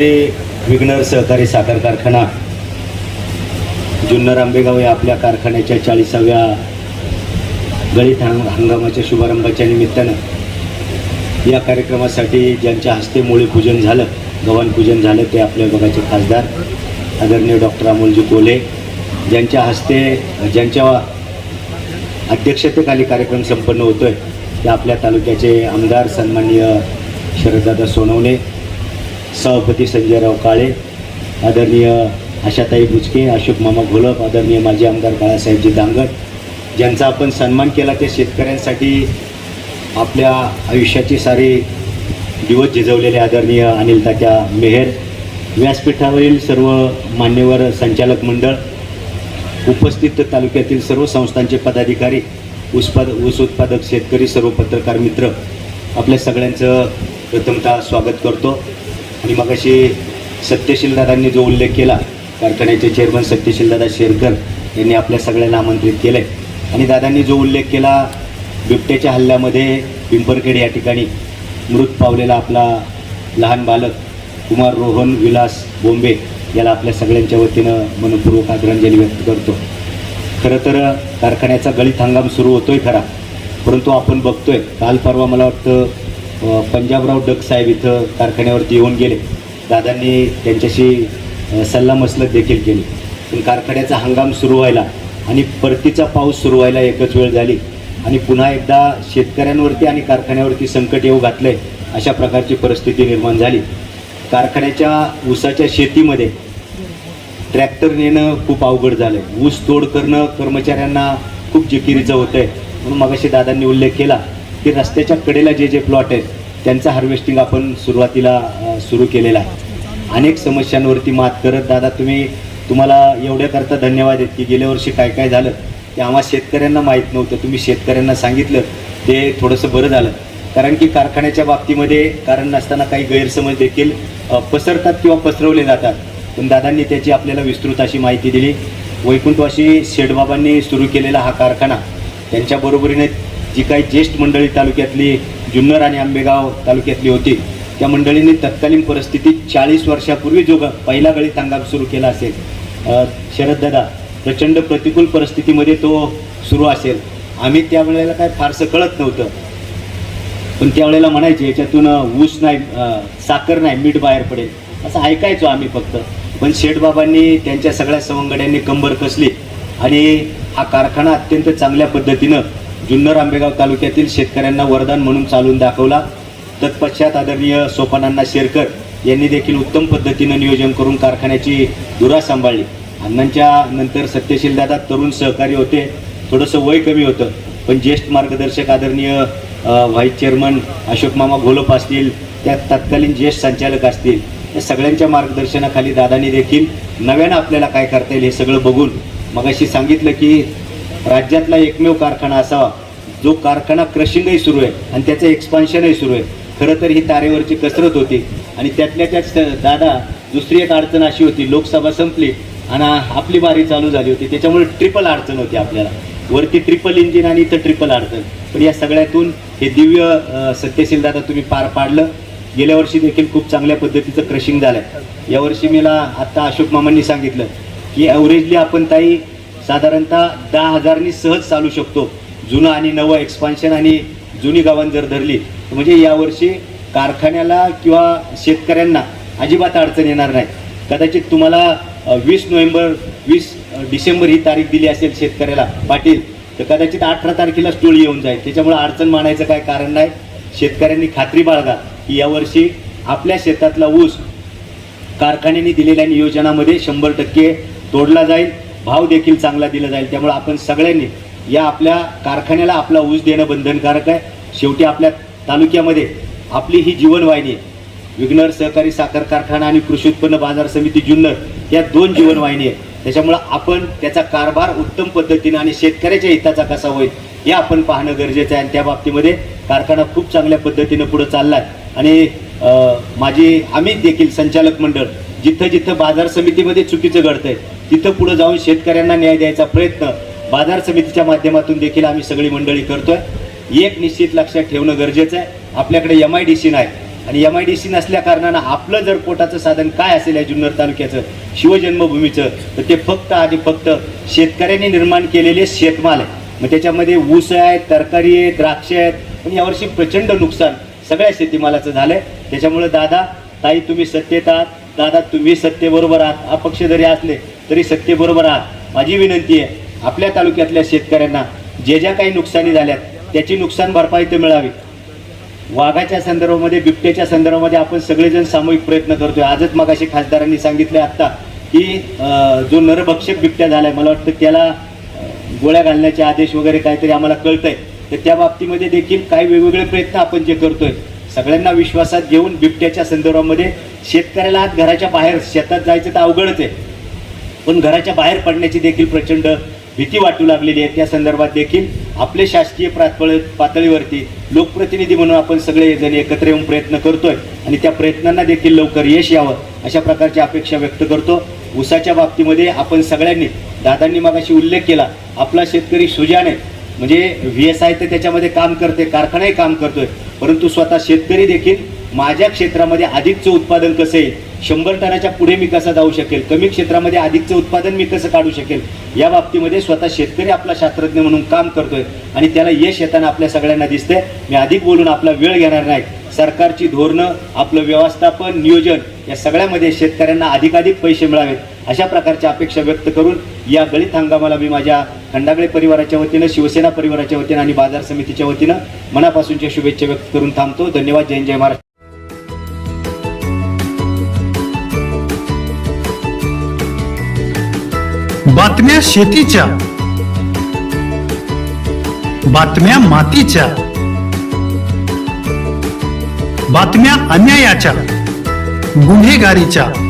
श्री विघ्नर सहकारी साखर कारखाना जुन्नर आंबेगाव या आपल्या कारखान्याच्या चाळीसाव्या गळीत हंग हंगामाच्या शुभारंभाच्या निमित्तानं या कार्यक्रमासाठी ज्यांच्या हस्ते मुळे पूजन झालं गव्हाण पूजन झालं ते आपल्या विभागाचे खासदार आदरणीय डॉक्टर अमोलजी कोले ज्यांच्या हस्ते ज्यांच्या अध्यक्षतेखाली कार्यक्रम संपन्न होतो आहे ते आपल्या तालुक्याचे आमदार सन्माननीय शरददादा सोनवणे सभापती संजयराव काळे आदरणीय आशाताई बुचके अशोक मामा घोलप आदरणीय माजी आमदार बाळासाहेबजी दांगड ज्यांचा आपण सन्मान केला त्या शेतकऱ्यांसाठी आपल्या आयुष्याची सारी दिवस झिजवलेले आदरणीय अनिल तात्या मेहेर व्यासपीठावरील सर्व मान्यवर संचालक मंडळ उपस्थित तालुक्यातील सर्व संस्थांचे पदाधिकारी ऊसपाद ऊस उत्पादक शेतकरी सर्व पत्रकार मित्र आपल्या सगळ्यांचं प्रथमतः स्वागत करतो. आणि मग अशी सत्यशील दादांनी जो उल्लेख केला कारखान्याचे चेअरमन सत्यशील दादा शेरकर यांनी आपल्या सगळ्यांना आमंत्रित केलं आहे आणि दादांनी जो उल्लेख केला बिबट्याच्या हल्ल्यामध्ये पिंपरखेड या ठिकाणी मृत पावलेला आपला लहान बालक कुमार रोहन विलास बोंबे याला आपल्या सगळ्यांच्या वतीनं मनपूर्वक आदरांजली व्यक्त करतो. खरं तर कारखान्याचा गळीत हंगाम सुरू होतोय खरा परंतु आपण बघतोय काल परवा मला वाटतं पंजाबराव डग साहेब इथं कारखान्यावरती येऊन गेले. दादांनी त्यांच्याशी सल्लामसलत देखील केली. पण कारखान्याचा हंगाम सुरू व्हायला आणि परतीचा पाऊस सुरू व्हायला एकच वेळ झाली आणि पुन्हा एकदा शेतकऱ्यांवरती आणि कारखान्यावरती संकट येऊ घातलंय अशा प्रकारची परिस्थिती निर्माण झाली. कारखान्याच्या ऊसाच्या शेतीमध्ये ट्रॅक्टर नेणं खूप अवघड झालं आहे ऊस तोड करणं कर्मचाऱ्यांना खूप जिकिरीचं होतं आहे म्हणून मगाशी दादांनी उल्लेख केला की रस्त्याच्या कडेला जे जे प्लॉट आहेत त्यांचं हार्वेस्टिंग आपण सुरुवातीला सुरू केलेला आहे. अनेक समस्यांवरती मात करत दादा तुम्ही तुम्हाला एवढ्याकरता धन्यवाद आहेत की गेल्या वर्षी काय काय झालं? ते आम्हा शेतकऱ्यांना माहीत नव्हतं. तुम्ही शेतकऱ्यांना सांगितलं ते थोडंसं बरं झालं. कारण की कारखान्याच्या बाबतीमध्ये कारण नसताना काही गैरसमज देखील पसरतात किंवा पसरवले जातात. पण दादांनी त्याची आपल्याला विस्तृत अशी माहिती दिली. वैकुंठवाशी शेडबाबांनी सुरू केलेला हा कारखाना त्यांच्या बरोबरीने जी काही ज्येष्ठ मंडळी तालुक्यातली जुन्नर आणि आंबेगाव तालुक्यातली होती त्या मंडळींनी तत्कालीन परिस्थितीत चाळीस वर्षापूर्वी जो पहिला गळीत हंगाम सुरू केला असेल शरददादा प्रचंड प्रतिकूल परिस्थितीमध्ये तो सुरू असेल. आम्ही त्यावेळेला काय फारसं कळत नव्हतं. पण त्यावेळेला म्हणायचे याच्यातून ऊस नाही साखर नाही मीठ बाहेर पडेल. असं ऐकायचो आम्ही फक्त. पण शेठबाबांनी त्यांच्या सगळ्या सवंगड्यांनी कंबर कसली आणि हा कारखाना अत्यंत चांगल्या पद्धतीनं जुन्नर आंबेगाव तालुक्यातील शेतकऱ्यांना वरदान म्हणून चालून दाखवला. तत्पश्चात आदरणीय सोपानांना शेरकर यांनी देखील उत्तम पद्धतीनं नियोजन करून कारखान्याची धुरा सांभाळली. अण्णांच्या नंतर सत्यशील दादा तरुण सहकारी होते. थोडंसं वय कमी होतं पण ज्येष्ठ मार्गदर्शक आदरणीय व्हाईस चेअरमन अशोक मामा घोलप असतील त्या तत्कालीन ज्येष्ठ संचालक असतील या सगळ्यांच्या मार्गदर्शनाखाली दादांनी देखील नव्यानं आपल्याला काय करता येईल हे सगळं बघून मगाशी सांगितलं की राज्यातला एकमेव कारखाना असावा. जो कारखाना क्रशिंगही सुरू आहे आणि त्याचं एक्सपान्शनही सुरू आहे. खरं तर ही तारेवरची कसरत होती आणि त्यातल्या त्यात दादा दुसरी एक अडचण अशी होती. लोकसभा संपली आणि आपली बारी चालू झाली होती. त्याच्यामुळे ट्रिपल अडचण होती आपल्याला. वरती ट्रिपल इंजिन आणि इथं ट्रिपल अडचण. पण या सगळ्यातून हे दिव्य सत्यशील दादा तुम्ही पार पाडलं. गेल्या वर्षी देखील खूप चांगल्या पद्धतीचं क्रशिंग झालं आहे यावर्षी मला आत्ता अशोक मामांनी सांगितलं की ॲव्हरेजली आपण ताई साधारणतः दहा हजारनी सहज चालू शकतो. जुनं आणि नवं एक्सपान्शन आणि जुनी गावां जर धरली तर म्हणजे यावर्षी कारखान्याला किंवा शेतकऱ्यांना अजिबात अडचण येणार नाही. कदाचित तुम्हाला वीस नोव्हेंबर वीस डिसेंबर ही तारीख दिली असेल शेतकऱ्याला पाटील तर कदाचित अठरा तारखेला टोळी येऊन जाईल. त्याच्यामुळे अडचण मानायचं काय कारण नाही. शेतकऱ्यांनी खात्री बाळगा की यावर्षी आपल्या शेतातला ऊस कारखान्याने दिलेल्या नियोजनामध्ये शंभर टक्के तोडला जाईल. भाव देखील चांगला दिला जाईल. त्यामुळे आपण सगळ्यांनी या आपल्या कारखान्याला आपला ऊस देणं बंधनकारक आहे. शेवटी आपल्या तालुक्यामध्ये आपली ही जीवनवाहिनी आहे. विघ्नर सहकारी साखर कारखाना आणि कृषी उत्पन्न बाजार समिती जुन्नर या दोन जीवनवाहिनी आहेत. त्याच्यामुळं आपण त्याचा कारभार उत्तम पद्धतीने आणि शेतकऱ्याच्या हिताचा कसा होईल हे आपण पाहणं गरजेचं आहे. आणि त्या बाबतीमध्ये कारखाना खूप चांगल्या पद्धतीनं पुढं चालला आहे आणि माझी आम्ही देखील संचालक मंडळ जिथं जिथं बाजार समितीमध्ये चुकीचं घडतंय तिथं पुढे जाऊन शेतकऱ्यांना न्याय द्यायचा प्रयत्न बाजार समितीच्या माध्यमातून देखील आम्ही सगळी मंडळी करतोय. एक निश्चित लक्षात ठेवणं गरजेचं आहे. आपल्याकडे एम आय डी सी नाही. आणि एम आय डी सी नसल्या कारणानं आपलं जर पोटाचं साधन काय असेल या जुन्नर तालुक्याचं शिवजन्मभूमीचं तर ते फक्त आणि फक्त शेतकऱ्यांनी निर्माण केलेले शेतमाल आहे. मग त्याच्यामध्ये ऊस आहे तरकारी आहे द्राक्ष आहेत. पण यावर्षी प्रचंड नुकसान सगळ्या शेतीमालाचं झालं आहे त्याच्यामुळं दादा ताई तुम्ही सत्तेत आहात. दादा तुम्ही सत्तेबरोबर आहात. अपक्ष जरी असले तरी सत्तेबरोबर आहात. माझी विनंती आहे आपल्या तालुक्यातल्या शेतकऱ्यांना जे ज्या काही नुकसानी झाल्यात त्याची नुकसान भरपाई ते मिळावी. वाघाच्या संदर्भामध्ये बिबट्याच्या संदर्भामध्ये आपण सगळेजण सामूहिक प्रयत्न करतोय. आजच मगाशी खासदारांनी सांगितले आत्ता की जो नरभक्षक बिबट्या झालाय मला वाटतं त्याला गोळ्या घालण्याचे आदेश वगैरे काहीतरी आम्हाला कळतंय. तर त्या बाबतीमध्ये देखील काही वेगवेगळे प्रयत्न आपण जे करतोय सगळ्यांना विश्वासात घेऊन बिबट्याच्या संदर्भामध्ये शेतकऱ्याला आज घराच्या बाहेर शेतात जायचं तर अवघडच आहे. पण घराच्या बाहेर पडण्याची देखील प्रचंड भीती वाटू लागलेली आहे. त्या संदर्भात देखील आपले शासकीय पातळ पातळीवरती लोकप्रतिनिधी म्हणून आपण सगळे जण एकत्र येऊन प्रयत्न करतोय आणि त्या प्रयत्नांना देखील लवकर यश यावं अशा प्रकारची अपेक्षा व्यक्त करतो. ऊसाच्या बाबतीमध्ये आपण सगळ्यांनी दादांनी मागाशी उल्लेख केला आपला शेतकरी सुजाने म्हणजे व्ही एस आय तर त्याच्यामध्ये काम करते कारखानाही काम करतोय. परंतु स्वतः शेतकरी देखील माझ्या क्षेत्रामध्ये अधिकचं उत्पादन कसं येईल शंभर टनाच्या पुढे मी कसं जाऊ शकेल कमी क्षेत्रामध्ये अधिकचं उत्पादन मी कसं काढू शकेल या बाबतीमध्ये स्वतः शेतकरी आपला शास्त्रज्ञ म्हणून काम करतोय आणि त्याला यश येताना आपल्या सगळ्यांना दिसतंय. मी अधिक बोलून आपला वेळ घेणार नाही. सरकारची धोरणं आपलं व्यवस्थापन नियोजन या सगळ्यामध्ये शेतकऱ्यांना अधिकाधिक पैसे मिळावेत. अशा प्रकारच्या अपेक्षा व्यक्त करून या गळीत हंगामाला मी माझ्या खंडागळे परिवाराच्या वतीनं शिवसेना परिवाराच्या वतीनं आणि बाजार समितीच्या वतीनं मनापासूनच्या शुभेच्छा व्यक्त करून थांबतो. धन्यवाद. जय जय महाराष्ट्र. बातम्या शेतीच्या बातम्या मातीच्या बातम्या अन्यायाच्या गुन्हेगारीच्या.